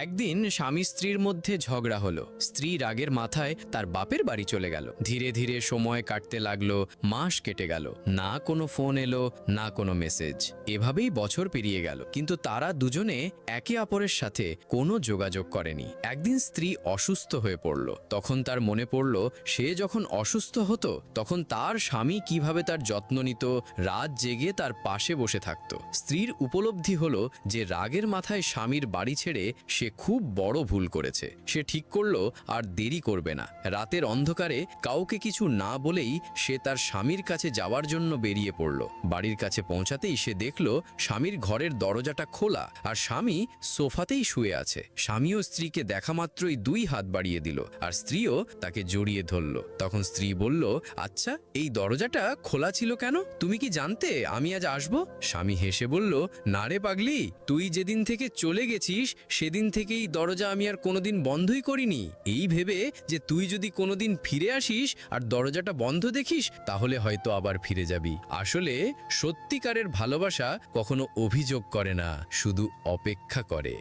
একদিন স্বামী স্ত্রীর মধ্যে ঝগড়া হলো। স্ত্রী রাগের মাথায় তার বাপের বাড়ি চলে গেল। ধীরে ধীরে সময় কাটতে লাগল, মাস কেটে গেল। না কোনো ফোন এলো, না কোনো মেসেজ। এভাবেই বছর পেরিয়ে গেল। কিন্তু তারা দুজনে একে অপরের সাথে কোনো যোগাযোগ করেনি। একদিন স্ত্রী অসুস্থ হয়ে পড়ল। তখন তার মনে পড়ল, সে যখন অসুস্থ হতো, তখন তার স্বামী কীভাবে তার যত্ন নিত, রাত জেগে তার পাশে বসে থাকত। স্ত্রীর উপলব্ধি হলো যে, রাগের মাথায় স্বামীর বাড়ি ছেড়ে সে খুব বড় ভুল করেছে। সে ঠিক করল আর দেরি করবে না। রাতের অন্ধকারে কাউকে কিছু না বলেই সে তার স্বামীর কাছে যাওয়ার জন্য বেরিয়ে পড়ল। বাড়ির কাছে পৌঁছাতেই সে দেখল স্বামীর ঘরের দরজাটা খোলা আর স্বামী সোফাতেই শুয়ে আছে। স্বামী ও স্ত্রীকে দেখা মাত্রই দুই হাত বাড়িয়ে দিল আর স্ত্রীও তাকে জড়িয়ে ধরল। তখন স্ত্রী বলল আচ্ছা এই দরজাটা খোলা ছিল কেন? তুমি কি জানতে আমি আজ আসব? স্বামী হেসে বলল, না রে পাগলি, তুই যেদিন থেকে চলে গেছিস, সেদিন থেকেই দরজা আমি আর কোনোদিন বন্ধই করিনি। এই ভেবে যে তুই যদি কোনোদিন ফিরে আসিস আর দরজাটা বন্ধ দেখিস, তাহলে হয়তো আবার ফিরে যাবি। আসলে সত্যিকারের ভালোবাসা কখনো অভিযোগ করে না, শুধু অপেক্ষা করে।